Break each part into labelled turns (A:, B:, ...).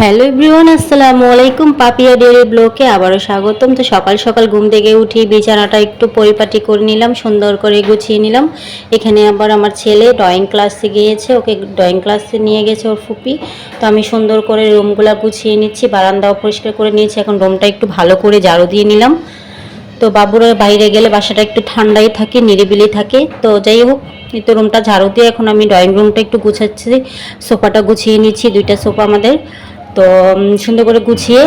A: Hello everyone, আসসালামু আলাইকুম। Papiya dairy ব্লকে আবারও স্বাগতম। তো সকাল সকাল ঘুম থেকে উঠি বিছানাটা একটু পরিপাটি করে নিলাম, সুন্দর করে গুছিয়ে নিলাম। এখানে আবার আমার ছেলে ড্রয়িং ক্লাসে গিয়েছে, ওকে ড্রয়িং ক্লাসে নিয়ে গেছে ওর ফুপি। তো আমি সুন্দর করে রুমগুলো গুছিয়ে নিচ্ছি, বারান্দাও পরিষ্কার করে নিয়েছি, এখন রুমটা একটু ভালো করে ঝাড়ু দিয়ে নিলাম। তো বাবুরা বাইরে গেলে বাসাটা একটু ঠান্ডাই থাকে, নিরিবিলি থাকে। তো যাই হোক, এই তো রুমটা ঝাড়ু দিয়ে এখন আমি ড্রয়িং রুমটা একটু গুছাচ্ছি, সোফাটা গুছিয়ে নিচ্ছি, দুইটা সোফা আমাদের। তো সুন্দর করে গুছিয়ে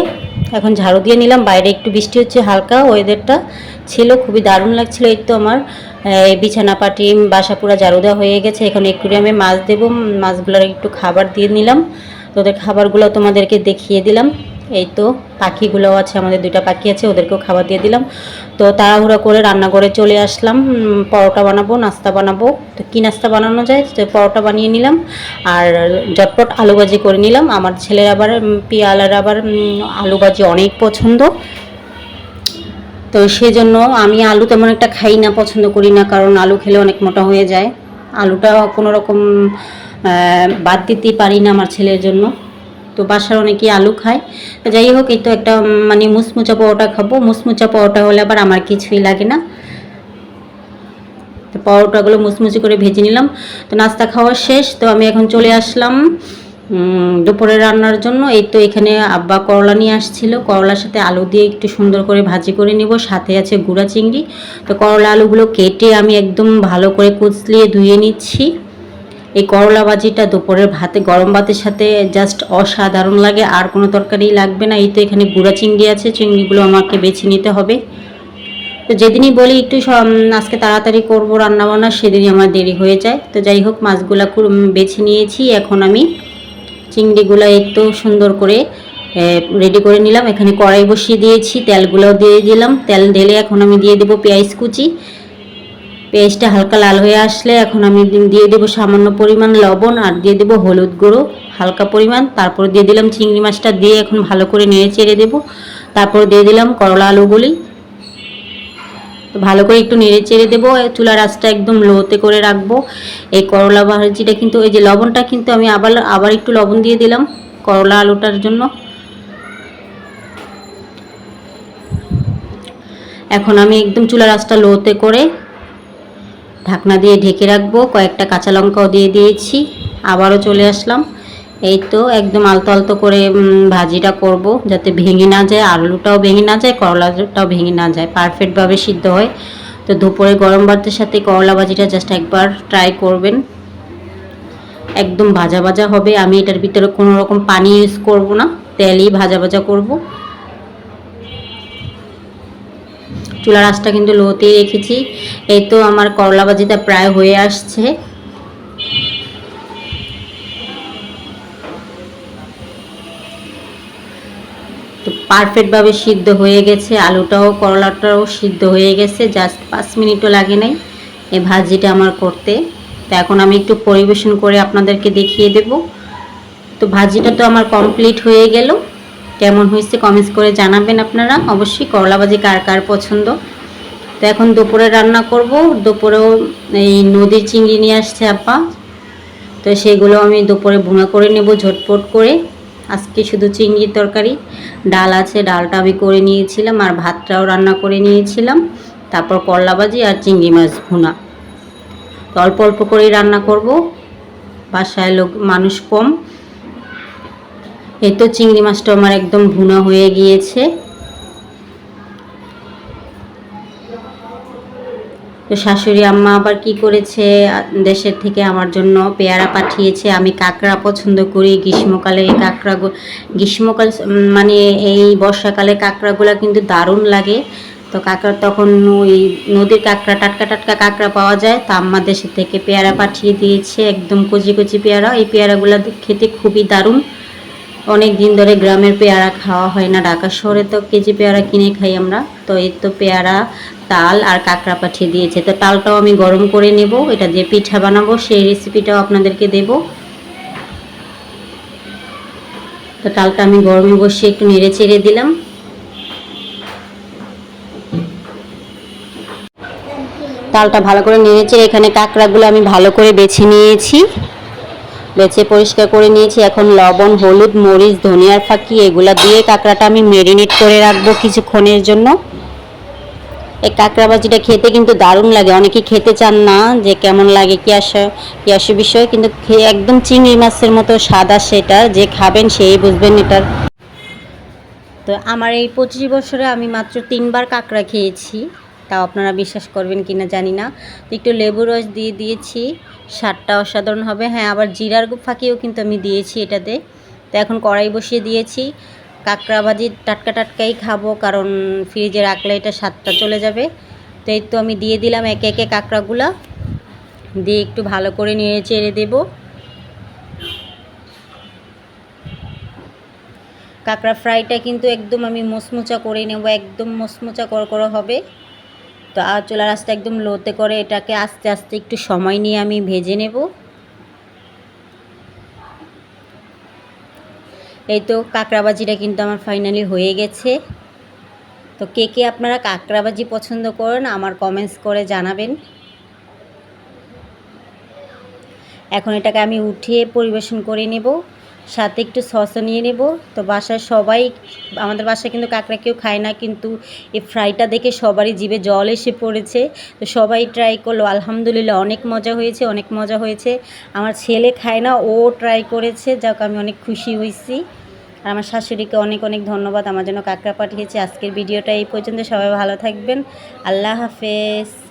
A: এখন ঝাড়ু দিয়ে নিলাম। বাইরে একটু বৃষ্টি হচ্ছে, হালকা ওয়েদারটা ছিল, খুবই দারুণ লাগছিল এই তো আমার। বিছানা পাটি বাসা পুরা ঝাড়ু দেওয়া হয়ে গেছে। এখন আমি মাছ দেবো মাছগুলোর একটু খাবার দিয়ে নিলাম। তোদের খাবারগুলো তোমাদেরকে দেখিয়ে দিলাম। এই তো, পাখিগুলোও আছে, আমাদের দুইটা পাখি আছে, ওদেরকেও খাবার দিয়ে দিলাম। তো তাড়াহুড়া করে রান্না করে চলে আসলাম পরোটা বানাবো, নাস্তা বানাবো। তো কী নাস্তা বানানো যায়? তো পরোটা বানিয়ে নিলাম, আর ঝটপট আলু ভাজি করে নিলাম। আমার ছেলের আবার পিয়ালার আবার আলু ভাজি অনেক পছন্দ। তো সেজন্য আমি আলু তেমন একটা খাই না, পছন্দ করি না, কারণ আলু খেলে অনেক মোটা হয়ে যায়। আলুটা কোনো রকম বাদ দিতেই পারি না আমার ছেলের জন্য। তো বাসার অনেকেই আলু খায়। যাই হোক, এই তো একটা মানে মুসমুচা পরোটা খাব। মুসমুচা পরোটা হলে আবার আমার কিছুই লাগে না। তো পরোটাগুলো মুচমুচি করে ভেজে নিলাম। তো নাস্তা খাওয়া শেষ। তো আমি এখন চলে আসলাম দুপুরে রান্নার জন্য। এই তো এখানে আব্বা করলা নিয়ে আসছিল। করলার সাথে আলু দিয়ে একটু সুন্দর করে ভাজি করে নিব। সাথে আছে গুঁড়া চিংড়ি। তো করলা আলুগুলো কেটে আমি একদম ভালো করে কুচলিয়ে ধুয়ে নিচ্ছি। এই করলা ভাজিটা দুপুরের ভাতে, গরম ভাতের সাথে জাস্ট অসাধারণ লাগে, আর কোনো তরকারি লাগবে না। এই তো এখানে গুঁড়া চিংড়ি আছে, চিংড়িগুলো আমাকে বেছে নিতে হবে। তো যেদিনই বলি একটু আজকে তাড়াতাড়ি করব রান্নাবান্না, সেদিনই আমার দেরি হয়ে যায়। তো যাই হোক, মাছগুলো বেছে নিয়েছি। এখন আমি চিংড়িগুলো একটু সুন্দর করে রেডি করে নিলাম। এখানে কড়াই বসিয়ে দিয়েছি, তেলগুলোও দিয়ে দিলাম। তেল ঢেলে এখন আমি দিয়ে দেবো পেঁয়াজ কুচি। পেঁয়াজটা হালকা লাল হয়ে আসলে এখন আমি দিয়ে দেবো সামান্য পরিমাণ লবণ আর দিয়ে দেবো হলুদ গুঁড়ো, হালকা পরিমাণ। তারপর দিয়ে দিলাম চিংড়ি মাছটা দিয়ে এখন ভালো করে নেড়ে চেড়ে দেবো। তারপর দিয়ে দিলাম করলা আলুগুলি। ভালো করে একটু নেড়ে চেড়ে দেবো। চুলার আঁচটা একদম লোতে করে রাখব। এই করলা ভাজিটা কিন্তু, এই যে লবণটা কিন্তু আমি আবার আবার একটু লবণ দিয়ে দিলাম করলা আলুটার জন্য। এখন আমি একদম চুলার আঁচটা লোতে করে ঢাকনা দিয়ে ঢেকে রাখব, কয়েকটা কাঁচা লঙ্কাও দিয়ে দিয়েছি, আবারও চলে আসলাম। এই তো একদম আলতো আলতো করে ভাজিটা করব যাতে ভেঙে না যায়, আলুটাও ভেঙে না যায়, করলাটাও ভেঙে না যায় পারফেক্টভাবে সিদ্ধ হয়। তো দুপুরে গরম ভাতের সাথে করলা ভাজিটা জাস্ট একবার ট্রাই করবেন। একদম ভাজা ভাজা হবে, আমি এটার ভিতরে কোনো রকম পানি ইউজ করব না, তেলই ভাজা ভাজা করব। চুলার আঁচটা কিন্তু লোতেই রেখেছি। এই তো আমার করলা ভাজিটা প্রায় হয়ে আসছে। তো পারফেক্টভাবে সিদ্ধ হয়ে গেছে, আলুটাও, করলাটাও সিদ্ধ হয়ে গেছে, জাস্ট পাঁচ মিনিটও লাগে নাই এই ভাজিটা আমার করতে। তো এখন আমি একটু পরিবেশন করে আপনাদেরকে দেখিয়ে দেব। তো ভাজিটা তো আমার কমপ্লিট হয়ে গেল। কেমন হয়েছে কমেন্টস করে জানাবেন আপনারা। অবশ্যই করলা ভাজি কার কার পছন্দ? তো এখন দুপুরে রান্না করব। দুপুরেও এই নদীর চিংড়ি নিয়ে আসছে আপা তো সেগুলো আমি দুপুরে ভুনা করে নেব ঝটপট করে। আজকে শুধু চিংড়ির তরকারি। ডাল আছে, ডালটা আমি করে নিয়েছিলাম আর ভাতটাও রান্না করে নিয়েছিলাম। তারপর করলা ভাজি আর চিংড়ি মাছ ভুনা। তো অল্প অল্প করেই রান্না করব। বাসায় লোক, মানুষ কম। এই তো চিংড়ি মাছটা আমার একদম ভুনা হয়ে গিয়েছে। তো শাশুড়ি আম্মা আবার কি করেছে? দেশের থেকে আমার জন্য পেয়ারা পাঠিয়েছে। আমি কাঁকড়া পছন্দ করি। গ্রীষ্মকালে এই কাঁকড়া গ্রীষ্মকাল মানে এই বর্ষাকালে কাঁকড়াগুলো কিন্তু দারুণ লাগে। তো কাঁকড়া তখন ওই নদীর কাঁকড়া, টাটকা টাটকা কাঁকড়া পাওয়া যায়। তো আম্মা দেশের থেকে পেয়ারা পাঠিয়ে দিয়েছে। একদম কচি কচি পেয়ারা। এই পেয়ারাগুলো খেতে খুবই দারুণ। অনেক দিন ধরে গ্রামের পেয়ারা খাওয়া হয় না। ঢাকা শহরে তো কেজি পেয়ারা কিনে খাই আমরা। তো এই তো পেয়ারা, তাল আর কাঁকড়া পাঠিয়ে দিয়েছে। তো তালটাও আমি গরম করে নেব। এটা দিয়ে পিঠা বানাবো। সেই রেসিপিটাও আপনাদেরকে দেব। তো তালটা আমি গরমে বসে একটু নেড়ে চেড়ে দিলাম। তালটা ভালো করে নেড়েছে এখানে কাঁকড়াগুলো আমি ভালো করে বেছে নিয়েছি। বেছে পরিষ্কার করে নিয়েছি। এখন লবণ, হলুদ, মরিচ, ধনিয়ার ফাঁকি, এগুলা দিয়ে কাঁকড়াটা আমি মেরিনেট করে রাখব কিছুক্ষণের জন্য। এই কাঁকড়া ভাজিটা খেতে কিন্তু দারুণ লাগে। অনেকেই খেতে চান না যে কেমন লাগে কি আসে কি আসে বিষয়, কিন্তু একদম চিংড়ি মাছের মতো সাদা সেটা যে খাবেন সেই বুঝবেন এটার তো আমার এই পঁচিশ বছরে আমি মাত্র তিনবার কাঁকড়া খেয়েছি। তাও আপনারা বিশ্বাস করবেন কি না জানি না। তো একটু লেবু রস দিয়ে দিয়েছি, স্বাদটা অসাধারণ হবে। হ্যাঁ আবার জিরার ফাঁকিও কিন্তু আমি দিয়েছি এটাতে। তো এখন কড়াই বসিয়ে দিয়েছি। কাঁকড়া ভাজি টাটকা টাটকাই খাব, কারণ ফ্রিজে রাখলে এটা স্বাদটা চলে যাবে। তো এই তো আমি দিয়ে দিলাম একে একে কাঁকড়াগুলা। দিয়ে একটু ভালো করে নিয়ে চেড়ে দেবো। কাঁকড়া ফ্রাইটা কিন্তু একদম আমি মোচমোচা করে নেব, একদম মোচমোচা কর করা হবে। তো আর চুলা রাসটা একদম লোতে করে এটাকে আস্তে আস্তে একটু সময় নিয়ে আমি ভেজে নেব। এই তো কাঁকড়াবাজিটা কিন্তু আমার ফাইনালি হয়ে গেছে। তো কে কে আপনারা কাঁকড়াবাজি পছন্দ করেন আমার কমেন্টস করে জানাবেন। এখন এটাকে আমি উঠিয়ে পরিবেশন করে নেব। সাথে একটু সসও নিয়ে নেব। তো বাসায় সবাই, আমাদের বাসায় কিন্তু কাঁকড়া কেউ খায় না, কিন্তু এই ফ্রাইটা দেখে সবারই জিভে জল এসে পড়েছে। তো সবাই ট্রাই করল, আলহামদুলিল্লাহ অনেক মজা হয়েছে, অনেক মজা হয়েছে। আমার ছেলে খায় না, ও ট্রাই করেছে, যাক আমি অনেক খুশি হয়েছি। আর আমার শাশুড়িকে অনেক অনেক ধন্যবাদ, আমার জন্য কাঁকড়া পাঠিয়েছে। আজকের ভিডিওটা এই পর্যন্ত, সবাই ভালো থাকবেন। আল্লাহ হাফেজ।